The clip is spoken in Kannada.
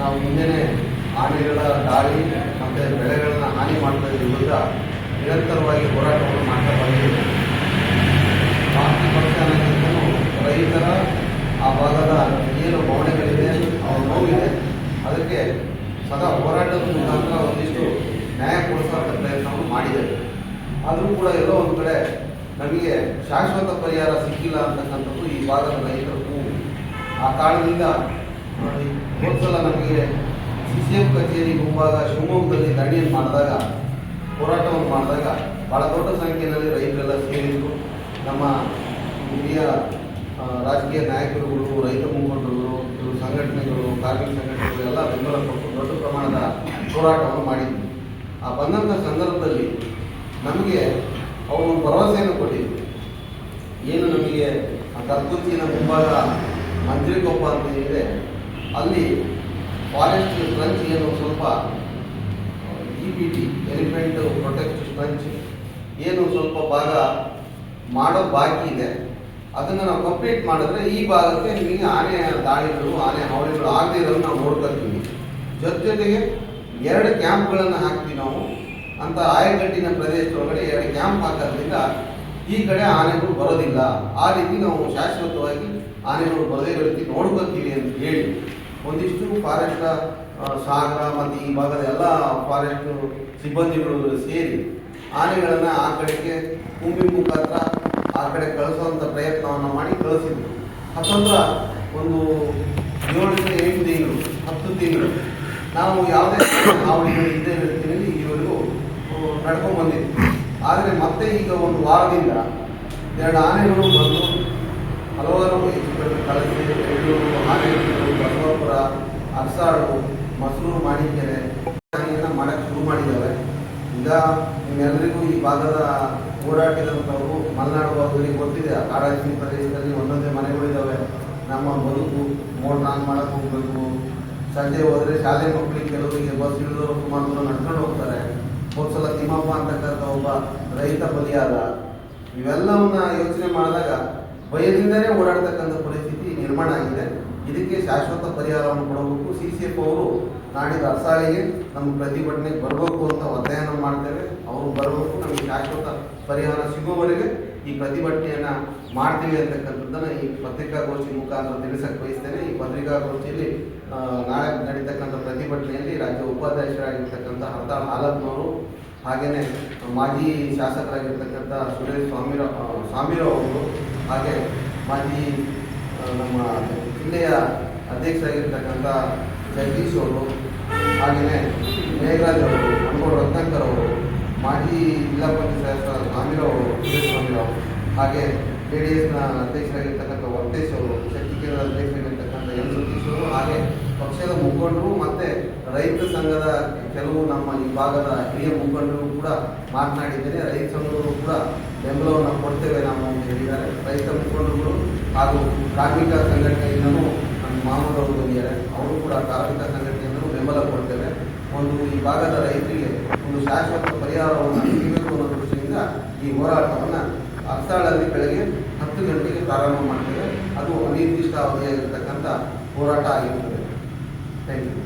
ನಾವು ಹಿಂದೆನೇ ಆನೆಗಳ ದಾಳಿ ಮತ್ತು ಬೆಳೆಗಳನ್ನ ಹಾನಿ ಮಾಡ್ತಾ ವಿರುದ್ಧ ನಿರಂತರವಾಗಿ ಹೋರಾಟವನ್ನು ಮಾಡ್ತಾ ಬಂದಿದೆ ಭಾರತ ಪಕ್ಷ ಅನ್ನೋದಕ್ಕಿಂತಲೂ ರೈತರ ಆ ಭಾಗದ ಏನು ಭಾವನೆಗಳಿದೆ ಅವ್ರ ನೋವಿದೆ, ಅದಕ್ಕೆ ಸದಾ ಹೋರಾಟದ ಮುಖಾಂತರ ಒಂದಿಷ್ಟು ನ್ಯಾಯ ಕೊಡಿಸುವಂಥ ಪ್ರಯತ್ನವನ್ನು ಮಾಡಿದ್ದೇವೆ ಆದರೂ ಕೂಡ ಎಲ್ಲೋ ಒಂದು ಕಡೆ ನಮಗೆ ಶಾಶ್ವತ ಪರಿಹಾರ ಸಿಕ್ಕಿಲ್ಲ ಅಂತಕ್ಕಂಥದ್ದು ಈ ಭಾಗದ ರೈತರ. ಆ ಕಾರಣದಿಂದ ಹೋದ್ಸಲ ನಮಗೆ ಸಿ ಸಿ ಎಂ ಕಚೇರಿ ಮುಂಭಾಗ ಶಿವಮೊಗ್ಗದಲ್ಲಿ ಧರಣಿಯನ್ನು ಮಾಡಿದಾಗ, ಹೋರಾಟವನ್ನು ಮಾಡಿದಾಗ ಬಹಳ ದೊಡ್ಡ ಸಂಖ್ಯೆಯಲ್ಲಿ ರೈತರೆಲ್ಲ ಸೇರಿದ್ರು. ನಮ್ಮ ಹಿರಿಯ ರಾಜಕೀಯ ನಾಯಕರುಗಳು, ರೈತ ಇವರು ಸಂಘಟನೆಗಳು, ಕಾರ್ಮಿಕ ಸಂಘಟನೆಗಳು ಎಲ್ಲ ಬೆಂಬಲ ಕೊಟ್ಟು ದೊಡ್ಡ ಪ್ರಮಾಣದ ಹೋರಾಟವನ್ನು ಮಾಡಿದ್ವಿ ಆ ಬಂದಂಥ ಸಂದರ್ಭದಲ್ಲಿ ನಮಗೆ ಅವರು ಭರವಸೆಯನ್ನು ಕೊಟ್ಟಿದ್ರು. ಏನು ನಮಗೆ ಆ ಕರ್ಕುಚ್ಚಿನ ಮುಂಭಾಗ ಮಂತ್ರಿಕೊಪ್ಪ ಅಂತ ಇದೆ ಅಲ್ಲಿ ಫಾರೆಸ್ಟ್ ಸ್ಪಂಚ್ ಏನು ಸ್ವಲ್ಪ E P T elephant protect ಸ್ಪಂಚ್ ಏನು ಸ್ವಲ್ಪ ಭಾಗ ಮಾಡೋ ಬಾಕಿ ಇದೆ. ಅದನ್ನು ನಾವು ಕಂಪ್ಲೀಟ್ ಮಾಡಿದ್ರೆ ಈ ಭಾಗಕ್ಕೆ ನಿಮಗೆ ಆನೆ ದಾಳಿಗಳು, ಆನೆ ಹಾವಳಿಗಳು ಆಗದೇ ಇರೋದು ನಾವು ನೋಡ್ಕೊಳ್ತೀವಿ. ಜೊತೆ ಜೊತೆಗೆ ಎರಡು ಕ್ಯಾಂಪ್ಗಳನ್ನು ಹಾಕ್ತೀವಿ ನಾವು. ಅಂತ ಆಯಕಟ್ಟಿನ ಪ್ರದೇಶದೊಳಗಡೆ ಎರಡು ಕ್ಯಾಂಪ್ ಹಾಕೋದ್ರಿಂದ ಈ ಕಡೆ ಆನೆಗಳು ಬರೋದಿಲ್ಲ. ಆ ರೀತಿ ನಾವು ಶಾಶ್ವತವಾಗಿ ಆನೆಗಳು ಬರದೇ ಇರೋ ರೀತಿ ನೋಡ್ಕೊತೀವಿ ಅಂತ ಹೇಳಿ ಒಂದಿಷ್ಟು ಫಾರೆಸ್ಟ್ ಸಾಗರ, ಮತ್ತು ಈ ಭಾಗದ ಎಲ್ಲ ಫಾರೆಸ್ಟ್ ಸಿಬ್ಬಂದಿಗಳು ಸೇರಿ ಆನೆಗಳನ್ನು ಆ ಕಡೆಗೆ ಭೂಮಿ ಮುಖಾಂತರ ಆ ಕಡೆ ಕಳಿಸುವಂಥ ಪ್ರಯತ್ನವನ್ನು ಮಾಡಿ ಕಳಿಸಿದ್ರು. ಹತ್ತಂದ್ರ ಒಂದು ಏಳರಿಂದ ಎಂಟು ತಿಂಗಳು ಹತ್ತು ತಿಂಗಳು ನಾವು ಯಾವುದೇ ಹಾವಳಿಗಳು ಇದ್ದೇ ರೀತಿಯಲ್ಲಿ ಈವರೆಗೂ ನಡ್ಕೊಂಡು ಬಂದಿದ್ವಿ. ಆದರೆ ಮತ್ತೆ ಈಗ ಒಂದು ವಾರದಿಂದ ಎರಡು ಆನೆಗಳು ಬಂದು ಹಲವಾರು ಕಳಸಿ ಬೆಂಗಳೂರು ಹಾವೇರಿ ಬಸವಾಪುರ ಅರಸಾಡು ಮಸೂರು ಮಾಣಿಕೆರೆ ಮಾಡಕ್ಕೆ ಶುರು ಮಾಡಿದ್ದಾವೆ ಈಗ ನಿಮ್ಮೆಲ್ಲರಿಗೂ ಈ ಭಾಗದ ಓಡಾಟಿದಂಥವರು ಮಲೆನಾಡು ಭಾಗದಲ್ಲಿ ಗೊತ್ತಿದೆ. ಕಾಡಾಚಿ ಪ್ರದೇಶದಲ್ಲಿ ಒಂದೊಂದೇ ಮನೆಗಳಿದ್ದಾವೆ ನಮ್ಮ ಬದುಕು ಮೋಡ್ ನಾನು ಮಾಡಕ್ಕೆ ಹೋಗ್ಬೇಕು. ಸಂಜೆ ಹೋದರೆ ಶಾಲೆ ಮಕ್ಕಳಿಗೆ ಕೆಲವರಿಗೆ ಬಸ್ ಇಳಿದವರು ಸುಮಾರು ನಡ್ಕೊಂಡು ಹೋಗ್ತಾರೆ. ಹೋದ್ಸಲ ತಿಮ್ಮಪ್ಪ ಅಂತಕ್ಕಂಥ ಒಬ್ಬ ರೈತ ಬಲಿಯಾದ, ಇವೆಲ್ಲವನ್ನ ಯೋಚನೆ ಮಾಡಿದಾಗ ಭಯದಿಂದನೇ ಓಡಾಡ್ತಕ್ಕಂಥ ಪರಿಸ್ಥಿತಿ ನಿರ್ಮಾಣ ಆಗಿದೆ. ಇದಕ್ಕೆ ಶಾಶ್ವತ ಪರಿಹಾರವನ್ನು ಕೊಡಬೇಕು. ಸಿ ಸಿ ಎಫ್ ಅವರು ನಾಡಿದ ಅರಸಾಳಿಗೆ ನಮ್ಮ ಪ್ರತಿಭಟನೆಗೆ ಬರಬೇಕು ಅಂತ ಅಧ್ಯಯನ ಮಾಡ್ತೇವೆ. ಅವರು ಬರಬೇಕು. ನಮಗೆ ಶಾಶ್ವತ ಪರಿಹಾರ ಸಿಗುವವರೆಗೆ ಈ ಪ್ರತಿಭಟನೆಯನ್ನ ಮಾಡ್ತೀವಿ ಅಂತಕ್ಕಂಥದ್ದನ್ನ ಈ ಪತ್ರಿಕಾಗೋಷ್ಠಿ ಮುಖಾಂತರ ತಿಳಿಸಕ್ಕೆ ಬಯಸ್ತೇನೆ. ಈ ಪತ್ರಿಕಾಗೋಷ್ಠಿಯಲ್ಲಿ ನಾಳೆ ನಡೀತಕ್ಕಂಥ ಪ್ರತಿಭಟನೆಯಲ್ಲಿ ರಾಜ್ಯ ಉಪಾಧ್ಯಕ್ಷರಾಗಿರ್ತಕ್ಕಂಥ ಹರ್ತಾಳ್ ಹಾಲತ್ನವರು ಹಾಗೆಯೇ ಮಾಜಿ ಶಾಸಕರಾಗಿರ್ತಕ್ಕಂಥ ಸುರೇಶ್ ಸ್ವಾಮಿರ ಸ್ವಾಮಿರಾವ್ ಅವರು ಹಾಗೆ ಮಾಜಿ ನಮ್ಮ ಜಿಲ್ಲೆಯ ಅಧ್ಯಕ್ಷರಾಗಿರ್ತಕ್ಕಂಥ ಜಗದೀಶ್ ಅವರು ಹಾಗೆಯೇ ಮೇಘರಾಜ್ ಅವರು ಅನುಭವ ರತ್ನಾಕರ್ ಅವರು, ಮಾಜಿ ಜಿಲ್ಲಾ ಪಂಚಾಯತ್ ಸದಸ್ಯ ಸ್ವಾಮಿರಾವ್ ಅವರು ಹಾಗೆ ಜೆ ಡಿ ಎಸ್ನ ಅಧ್ಯಕ್ಷರಾಗಿರ್ತಕ್ಕಂಥ ವೆಂಕಟೇಶ್ ಅವರು, ಶಕ್ತಿ ಕೇಂದ್ರದ ಅಧ್ಯಕ್ಷರಾಗಿರ್ತಕ್ಕಂಥ ಎಂ. ಸತೀಶ್ ಅವರು, ಹಾಗೆ ಪಕ್ಷದ ಮುಖಂಡರು ಮತ್ತೆ ರೈತ ಸಂಘದ ಕೆಲವು ನಮ್ಮ ಈ ಭಾಗದ ಹಿರಿಯ ಮುಖಂಡರು ಕೂಡ ಮಾತನಾಡಿದ್ದೇನೆ. ರೈತ ಸಂಘದವರು ಕೂಡ ಬೆಂಬಲವನ್ನು ಕೊಡ್ತೇವೆ ನಾವು ಅಂತ ಹೇಳಿದ್ದಾರೆ. ರೈತ ಮುಖಂಡರುಗಳು ಹಾಗೂ ಕಾರ್ಮಿಕ ಸಂಘಟನೆಯಿಂದಲೂ ನಮ್ಮ ಮಾಮೂಲು ಅವರು ಬಂದಿದ್ದಾರೆ ಅವರು ಕೂಡ ಕಾರ್ಮಿಕ ಸಂಘಟನೆಯಿಂದಲೂ ಬೆಂಬಲ ಕೊಡ್ತೇವೆ. ಒಂದು ಈ ಭಾಗದ ರೈತರಿಗೆ ಒಂದು ಶಾಶ್ವತ ಪರಿಹಾರವನ್ನು ನೀಡಬೇಕು ಅನ್ನೋ ದೃಷ್ಟಿಯಿಂದ ಈ ಹೋರಾಟವನ್ನು ಅರ್ಸಾಳಲ್ಲಿ ಬೆಳಗ್ಗೆ ಹತ್ತು ಗಂಟೆಗೆ ಪ್ರಾರಂಭ ಮಾಡ್ತೇವೆ. ಅದು ಅನಿರ್ದಿಷ್ಟ ಅವಧಿಯಾಗಿರ್ತಕ್ಕಂಥ ಹೋರಾಟ ಆಗಿರ್ತದೆ. Thank you